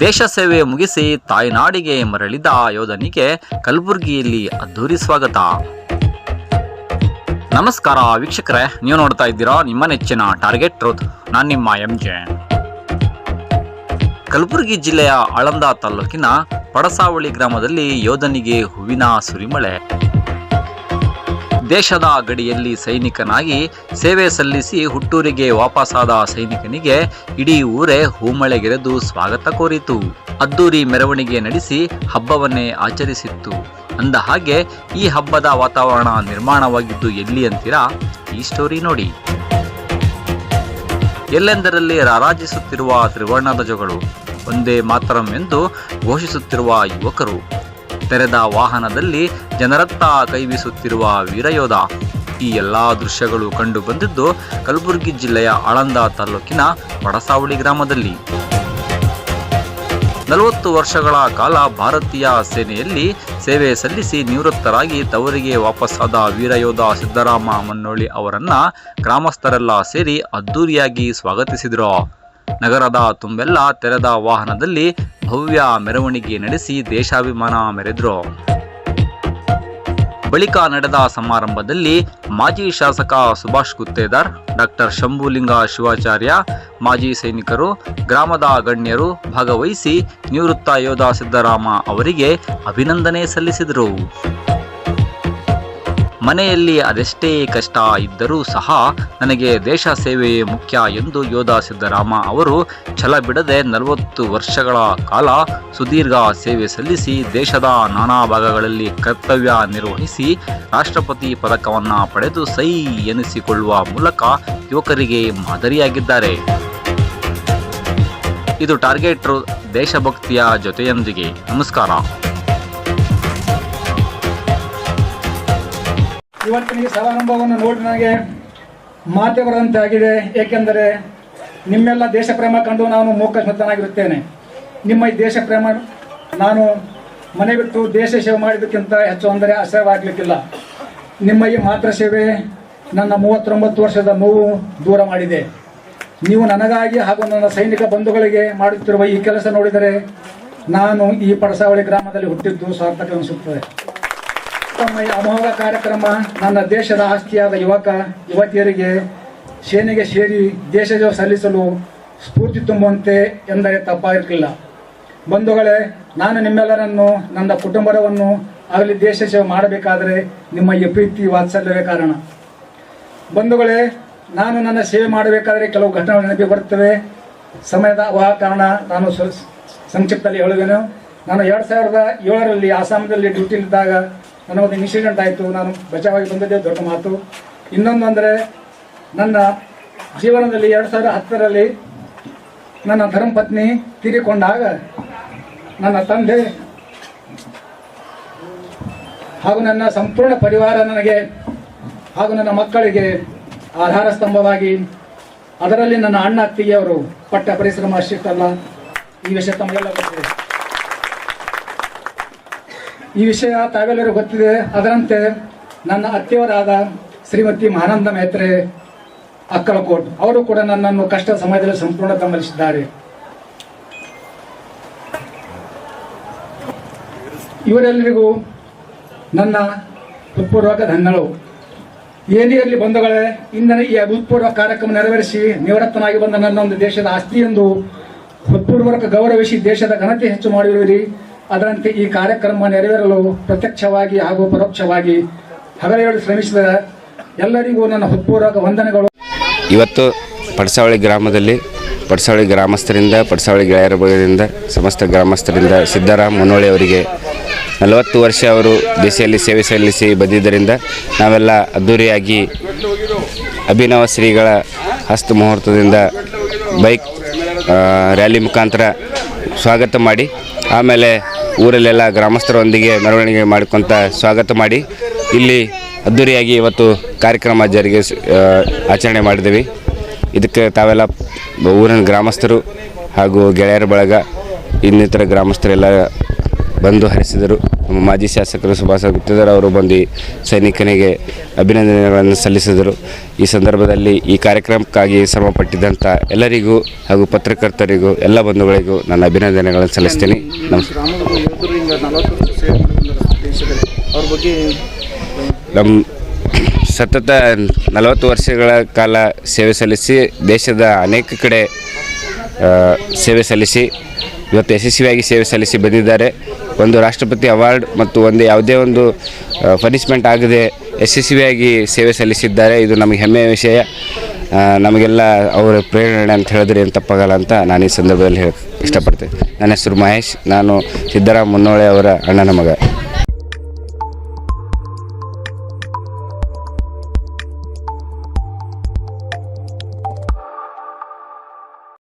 ದೇಶ ಸೇವೆ ಮುಗಿಸಿ ತಾಯ್ನಾಡಿಗೆ ಮರಳಿದ ಯೋಧನಿಗೆ ಕಲಬುರಗಿಯಲ್ಲಿ ಅದ್ದೂರಿ ಸ್ವಾಗತ. ನಮಸ್ಕಾರ ವೀಕ್ಷಕರೇ, ನೀವು ನೋಡ್ತಾ ಇದ್ದೀರಾ ನಿಮ್ಮ ನೆಚ್ಚಿನ ಟಾರ್ಗೆಟ್ ಟ್ರೂತ್. ನಾನು ನಿಮ್ಮ ಎಂ ಜೆ ಕಲಬುರಗಿ ಜಿಲ್ಲೆಯ ಆಳಂದ ತಾಲೂಕಿನ ಪಡಸಾವಳಿ ಗ್ರಾಮದಲ್ಲಿ ಯೋಧನಿಗೆ ಹೂವಿನ ಸುರಿಮಳೆ. ದೇಶದ ಗಡಿಯಲ್ಲಿ ಸೈನಿಕನಾಗಿ ಸೇವೆ ಸಲ್ಲಿಸಿ ಹುಟ್ಟೂರಿಗೆ ವಾಪಸಾದ ಸೈನಿಕನಿಗೆ ಇಡೀ ಊರೇ ಹೂಮಳೆಗೆರೆದು ಸ್ವಾಗತ ಕೋರಿತು. ಅದ್ದೂರಿ ಮೆರವಣಿಗೆ ನಡೆಸಿ ಹಬ್ಬವನ್ನೇ ಆಚರಿಸಿತ್ತು. ಅಂದ ಹಾಗೆ ಈ ಹಬ್ಬದ ವಾತಾವರಣ ನಿರ್ಮಾಣವಾಗಿದ್ದು ಎಲ್ಲಿ ಅಂತೀರಾ? ಈ ಸ್ಟೋರಿ ನೋಡಿ. ಎಲ್ಲೆಂದರಲ್ಲಿ ರಾರಾಜಿಸುತ್ತಿರುವ ತ್ರಿವರ್ಣ ಧ್ವಜಗಳು ಒಂದೇ ಮಾತರಂ ಎಂದು ಘೋಷಿಸುತ್ತಿರುವ ಯುವಕರು. ತೆರೆದ ವಾಹನದಲ್ಲಿ ಜನರತ್ತ ಕೈವಿಸುತ್ತಿರುವ ವೀರಯೋಧ. ಈ ಎಲ್ಲಾ ದೃಶ್ಯಗಳು ಕಂಡು ಬಂದಿದ್ದು ಕಲಬುರಗಿ ಜಿಲ್ಲೆಯ ಆಳಂದ ತಾಲೂಕಿನ ವಡಸಾವಳಿ ಗ್ರಾಮದಲ್ಲಿ. ನಲವತ್ತು ವರ್ಷಗಳ ಕಾಲ ಭಾರತೀಯ ಸೇನೆಯಲ್ಲಿ ಸೇವೆ ಸಲ್ಲಿಸಿ ನಿವೃತ್ತರಾಗಿ ತವರಿಗೆ ವಾಪಸ್ಸಾದ ವೀರಯೋಧ ಸಿದ್ದರಾಮ ಮನ್ನೋಳಿ ಅವರನ್ನ ಗ್ರಾಮಸ್ಥರೆಲ್ಲ ಸೇರಿ ಅದ್ದೂರಿಯಾಗಿ ಸ್ವಾಗತಿಸಿದರು. ನಗರದ ತುಂಬೆಲ್ಲ ತೆರೆದ ವಾಹನದಲ್ಲಿ ಭವ್ಯ ಮೆರವಣಿಗೆ ನಡೆಸಿ ದೇಶಾಭಿಮಾನ ಮೆರೆದ್ರು. ಬಳಿಕ ನಡೆದ ಸಮಾರಂಭದಲ್ಲಿ ಮಾಜಿ ಶಾಸಕ ಸುಭಾಷ್ ಗುತ್ತೇದಾರ್, ಡಾಕ್ಟರ್ ಶಂಭುಲಿಂಗ ಶಿವಾಚಾರ್ಯ, ಮಾಜಿ ಸೈನಿಕರು, ಗ್ರಾಮದ ಗಣ್ಯರು ಭಾಗವಹಿಸಿ ನಿವೃತ್ತ ಯೋಧ ಸಿದ್ದರಾಮ ಅವರಿಗೆ ಅಭಿನಂದನೆ ಸಲ್ಲಿಸಿದರು. ಮನೆಯಲ್ಲಿ ಅದೆಷ್ಟೇ ಕಷ್ಟ ಇದ್ದರೂ ಸಹ ನನಗೆ ದೇಶ ಸೇವೆಯೇ ಮುಖ್ಯ ಎಂದು ಯೋಧ ಸಿದ್ದರಾಮ ಅವರು, ಛಲ ಬಿಡದೆ ನಲವತ್ತು ವರ್ಷಗಳ ಕಾಲ ಸುದೀರ್ಘ ಸೇವೆ ಸಲ್ಲಿಸಿ ದೇಶದ ನಾನಾ ಭಾಗಗಳಲ್ಲಿ ಕರ್ತವ್ಯ ನಿರ್ವಹಿಸಿ ರಾಷ್ಟ್ರಪತಿ ಪದಕವನ್ನು ಪಡೆದು ಸೈ ಎನಿಸಿಕೊಳ್ಳುವ ಮೂಲಕ ಯುವಕರಿಗೆ ಮಾದರಿಯಾಗಿದ್ದಾರೆ. ಇದು ಟಾರ್ಗೆಟ್ ದೇಶಭಕ್ತಿಯ ಜೊತೆಯೊಂದಿಗೆ. ನಮಸ್ಕಾರ. ಇವತ್ತಿನ ಈ ಸಮಾರಂಭವನ್ನು ನೋಡಿ ನನಗೆ ಮಾತೆ ಬರದಂತೆ ಆಗಿದೆ ಏಕೆಂದರೆ ನಿಮ್ಮೆಲ್ಲ ದೇಶ ಪ್ರೇಮ ಕಂಡು ನಾನು ಮೂಕಸ್ಮಿತನಾಗಿರುತ್ತೇನೆ ನಿಮ್ಮ ಈ ದೇಶ ಪ್ರೇಮ ನಾನು ಮನೆ ಬಿಟ್ಟು ದೇಶ ಸೇವೆ ಮಾಡಿದಕ್ಕಿಂತ ಹೆಚ್ಚು ಅಂದರೆ ಅಸಹ್ಯವಾಗಲಿಕ್ಕಿಲ್ಲ. ನಿಮ್ಮ ಈ ಮಾತೃ ಸೇವೆ ನನ್ನ ಮೂವತ್ತೊಂಬತ್ತು ವರ್ಷದ ನೋವು ದೂರ ಮಾಡಿದೆ. ನೀವು ನನಗಾಗಿ ಹಾಗೂ ನನ್ನ ಸೈನಿಕ ಬಂಧುಗಳಿಗೆ ಮಾಡುತ್ತಿರುವ ಈ ಕೆಲಸ ನೋಡಿದರೆ ನಾನು ಈ ಪಡಸಾವಳಿ ಗ್ರಾಮದಲ್ಲಿ ಹುಟ್ಟಿದ್ದು ಸಾರ್ಥಕ ಅನಿಸುತ್ತದೆ. ತಮ್ಮ ಈ ಅಮೋಘ ಕಾರ್ಯಕ್ರಮ ನನ್ನ ದೇಶದ ಆಸ್ತಿಯಾದ ಯುವಕ, ಯುವತಿಯರಿಗೆ ಸೇನೆಗೆ ಸೇರಿ ದೇಶ ಸಲ್ಲಿಸಲು ಸ್ಫೂರ್ತಿ ತುಂಬುವಂತೆ ಎಂದರೆ ತಪ್ಪಾಗಿರಲಿಲ್ಲ. ಬಂಧುಗಳೇ, ನಾನು ನಿಮ್ಮೆಲ್ಲರನ್ನು, ನನ್ನ ಕುಟುಂಬವನ್ನು ಆಗಲಿ ದೇಶ ಸೇವೆ ಮಾಡಬೇಕಾದರೆ ನಿಮ್ಮ ಈ ಪ್ರೀತಿ ವಾತ್ಸಲ್ಯವೇ ಕಾರಣ. ಬಂಧುಗಳೇ, ನಾನು ನನ್ನ ಸೇವೆ ಮಾಡಬೇಕಾದರೆ ಕೆಲವು ಘಟನೆಗಳು ನೆನಪಿ ಬರುತ್ತವೆ. ಸಮಯದ ಅಭಾವ ಕಾರಣ ನಾನು ಸಂಕ್ಷಿಪ್ತದಲ್ಲಿ ಹೇಳುವೆನು. ನಾನು ಎರಡು ಸಾವಿರದ ಏಳರಲ್ಲಿ ಆಸಾಮದಲ್ಲಿ ಡ್ಯೂಟಿಲಿದ್ದಾಗ ನನಗೊಂದು ಇನ್ಸಿಡೆಂಟ್ ಆಯಿತು. ನಾನು ಬಚಾವಾಗಿ ಬಂದದ್ದೇ, ದೊಡ್ಡ ಮಾತು. ಇನ್ನೊಂದು ಅಂದರೆ, ನನ್ನ ಜೀವನದಲ್ಲಿ ಎರಡು ಸಾವಿರದ ಹತ್ತರಲ್ಲಿ ನನ್ನ ಧರ್ಮಪತ್ನಿ ತೀರಿಕೊಂಡಾಗ ನನ್ನ ತಂದೆ ಹಾಗೂ ನನ್ನ ಸಂಪೂರ್ಣ ಪರಿವಾರ ನನಗೆ ಹಾಗೂ ನನ್ನ ಮಕ್ಕಳಿಗೆ ಆಧಾರ ಸ್ತಂಭವಾಗಿ ಅದರಲ್ಲಿ ನನ್ನ ಅಣ್ಣ ಅತ್ತಿಗೆಯವರು ಪಟ್ಟ ಪರಿಶ್ರಮ ಅಷ್ಟಿತ್ತಲ್ಲ ಈ ವಿಷಯ ತಮಗೆಲ್ಲ ಗೊತ್ತಿದೆ. ಈ ವಿಷಯ ತಾವೆಲ್ಲರೂ ಗೊತ್ತಿದೆ. ಅದರಂತೆ ನನ್ನ ಅತ್ತೆಯವರಾದ ಶ್ರೀಮತಿ ಮಹಾನಂದ ಮೇತ್ರೆ ಅಕ್ಕಲಕೋಟ್, ಅವರು ಕೂಡ ನನ್ನನ್ನು ಕಷ್ಟ ಸಮಯದಲ್ಲಿ ಸಂಪೂರ್ಣ ಬೆಂಬಲಿಸಿದ್ದಾರೆ. ಇವರೆಲ್ಲರಿಗೂ ನನ್ನ ಹೃತ್ಪೂರ್ವಕ ಧನ್ಯಗಳು. ಏನೇ ಇರಲಿ ಬಂಧುಗಳೇ, ಇಂದಿನ ಈ ಅಭೂತಪೂರ್ವ ಕಾರ್ಯಕ್ರಮ ನೆರವೇರಿಸಿ ನಿವೃತ್ತನಾಗಿ ಬಂದ ನನ್ನ ಒಂದು ದೇಶದ ಆಸ್ತಿ ಎಂದು ಹೃತ್ಪೂರ್ವಕ ಗೌರವಿಸಿ ದೇಶದ ಘನತೆ ಹೆಚ್ಚು ಮಾಡಿರುವಿರಿ. ಅದರಂತೆ ಈ ಕಾರ್ಯಕ್ರಮ ನೆರವೇರಲು ಪ್ರತ್ಯಕ್ಷವಾಗಿ ಹಾಗೂ ಪರೋಕ್ಷವಾಗಿ ಹಗಲೇಳು ಶ್ರಮಿಸಿದ ಎಲ್ಲರಿಗೂ ನನ್ನ ಹೃತ್ಪೂರ್ವಕ ವಂದನೆಗಳು. ಇವತ್ತು ಪಡಸಾವಳಿ ಗ್ರಾಮದಲ್ಲಿ ಪಡಸಾವಳಿ ಗ್ರಾಮಸ್ಥರಿಂದ, ಪಡಸಾವಳಿ ಗೆಳೆಯರ ಬಳಗದಿಂದ ಸಮಸ್ತ ಗ್ರಾಮಸ್ಥರಿಂದ ಸಿದ್ದರಾಮ್ ಮುನ್ನೋಳಿ ಅವರಿಗೆ ನಲವತ್ತು ವರ್ಷ ಅವರು ದೇಶದಲ್ಲಿ ಸೇವೆ ಸಲ್ಲಿಸಿ ಬಂದಿದ್ದರಿಂದ ನಾವೆಲ್ಲ ಅದ್ದೂರಿಯಾಗಿ ಅಭಿನವ ಶ್ರೀಗಳ ಹಸ್ತ ಮುಹೂರ್ತದಿಂದ ಬೈಕ್ ರ್ಯಾಲಿ ಮುಖಾಂತರ ಸ್ವಾಗತ ಮಾಡಿ, ಆಮೇಲೆ ಊರಲ್ಲೆಲ್ಲ ಗ್ರಾಮಸ್ಥರೊಂದಿಗೆ ಮೆರವಣಿಗೆ ಮಾಡಿಕೊಂತ ಸ್ವಾಗತ ಮಾಡಿ ಇಲ್ಲಿ ಅದ್ದೂರಿಯಾಗಿ ಇವತ್ತು ಕಾರ್ಯಕ್ರಮ ಜಾರಿಗೆ ಆಚರಣೆ ಮಾಡಿದ್ವಿ ಇದಕ್ಕೆ ತಾವೆಲ್ಲ ಊರಿನ ಗ್ರಾಮಸ್ಥರು ಹಾಗೂ ಗೆಳೆಯರ ಬಳಗ ಇನ್ನಿತರ ಗ್ರಾಮಸ್ಥರೆಲ್ಲ ಬಂದು ಹರಿಸಿದರು. ಮಾಜಿ ಶಾಸಕರು ಸುಭಾಷ ಗುತ್ತೇದಾರ್ ಅವರು ಬಂದು ಸೈನಿಕನಿಗೆ ಅಭಿನಂದನೆಗಳನ್ನು ಸಲ್ಲಿಸಿದರು. ಈ ಸಂದರ್ಭದಲ್ಲಿ ಈ ಕಾರ್ಯಕ್ರಮಕ್ಕಾಗಿ ಶ್ರಮಪಟ್ಟಿದ್ದಂಥ ಎಲ್ಲರಿಗೂ ಹಾಗೂ ಪತ್ರಕರ್ತರಿಗೂ, ಎಲ್ಲ ಬಂಧುಗಳಿಗೂ ನನ್ನ ಅಭಿನಂದನೆಗಳನ್ನು ಸಲ್ಲಿಸ್ತೀನಿ. ನಮ್ಮ ಸತತ ನಲವತ್ತು ವರ್ಷಗಳ ಕಾಲ ಸೇವೆ ಸಲ್ಲಿಸಿ ದೇಶದ ಅನೇಕ ಕಡೆ ಸೇವೆ ಸಲ್ಲಿಸಿ, ಇವತ್ತು ಯಶಸ್ವಿಯಾಗಿ ಸೇವೆ ಸಲ್ಲಿಸಿ ಬಂದಿದ್ದಾರೆ. ಒಂದು ರಾಷ್ಟ್ರಪತಿ ಅವಾರ್ಡ್ ಮತ್ತು ಒಂದು ಯಾವುದೇ ಒಂದು ಪನಿಷ್ಮೆಂಟ್ ಆಗದೆ ಯಶಸ್ವಿಯಾಗಿ ಸೇವೆ ಸಲ್ಲಿಸಿದ್ದಾರೆ. ಇದು ನಮಗೆ ಹೆಮ್ಮೆಯ ವಿಷಯ. ನಮಗೆಲ್ಲ ಅವರ ಪ್ರೇರಣೆ ಅಂತ ಹೇಳಿದ್ರೆ ಏನು ತಪ್ಪಾಗಲ್ಲ ಅಂತ ನಾನು ಈ ಸಂದರ್ಭದಲ್ಲಿ ಹೇಳಿ ಇಷ್ಟಪಡ್ತೇನೆ. ನನ್ನ ಹೆಸರು ಮಹೇಶ್. ನಾನು ಸಿದ್ದರಾಮ ಮುನ್ನೋಳೆ ಅವರ ಅಣ್ಣನ ಮಗ.